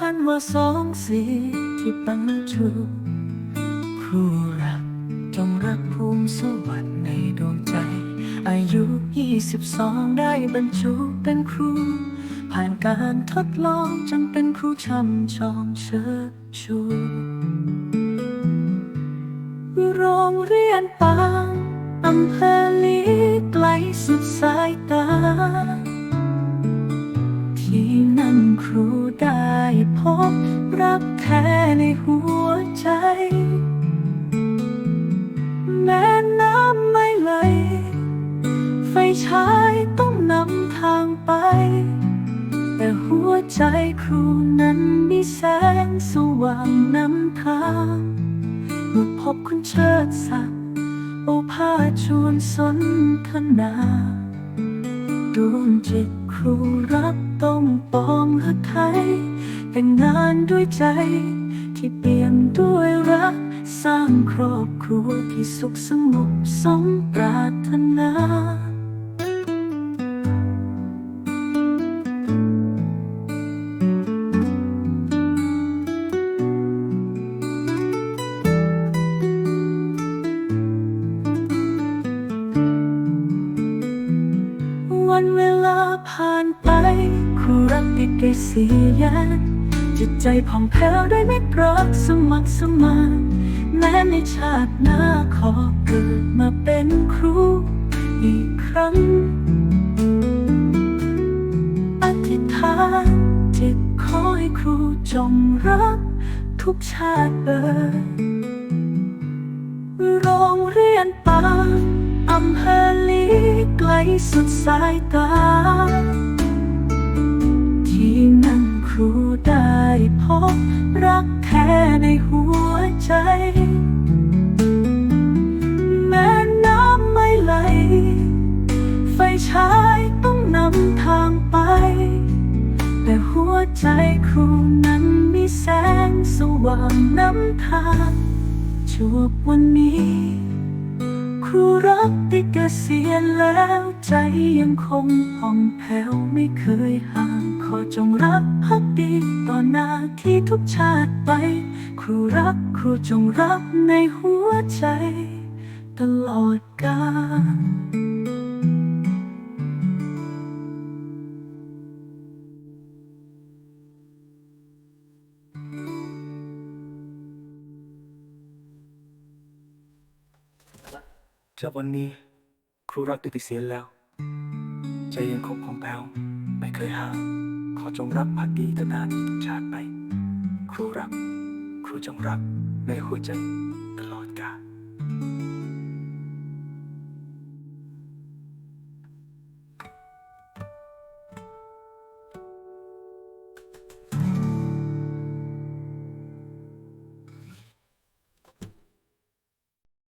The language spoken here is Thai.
ท่านว่าสองสีที่บรรจุครูรักจงรักภูมิสวรรค์ในดวงใจ อายุ 22 ได้บรรจุเป็นครู ผ่านการทดลองจนเป็นครูช่ำชองเชิดชูโรงเรียนปางอำเภอลี บรักแท้ในหัวใจ แม้น้ำไม่ไหล ไฟฉายต้องนำทางไป แต่หัวใจครูนั้นมีแสงสว่างนำทางเมื่อพบคุณเชิดศักดิ์โอภาชวนสนทนาดวงจิตครูรัก ใจ ที่เปลี่ยนด้วยรัก สร้างครอบครัวที่สุขสงบสมปรารถนาวันเวลาผ่านไปครูรักติดได้เสียยัน จิตใจผ่องแผ้วด้วยไมิตรรักสมัครสมานแม้ในชาติหน้าขอเกิดมาเป็นครูอีกครั้ง อธิษฐานจิตขอให้ครูจงรักทุกชาติเอ่ยโรงเรียนปางอำเภอลีไกลสุดสายตา พบรักแท้ในหัวใจ แม้น้ำไม่ไหล ไฟฉายต้องนำทางไป แต่หัวใจครูนั้นมีแสงสว่างนำทางจวบวันนี้ ครูรักที่เกษียณแล้วใจยังคงผ่องแผ้วไม่เคยห่าง ขอจงรักพักดีต่อหน้าที่ทุกชาติไป ครูรักครูจงรักในหัวใจ ตลอดกาล จากวันนี้ครูรักติติเสียแล้ว ใจยังคงของแป้วไม่เคยห่างขอจงรักพักดีตนานชาติไป ครูรัก ครูจงรักในหัวใจ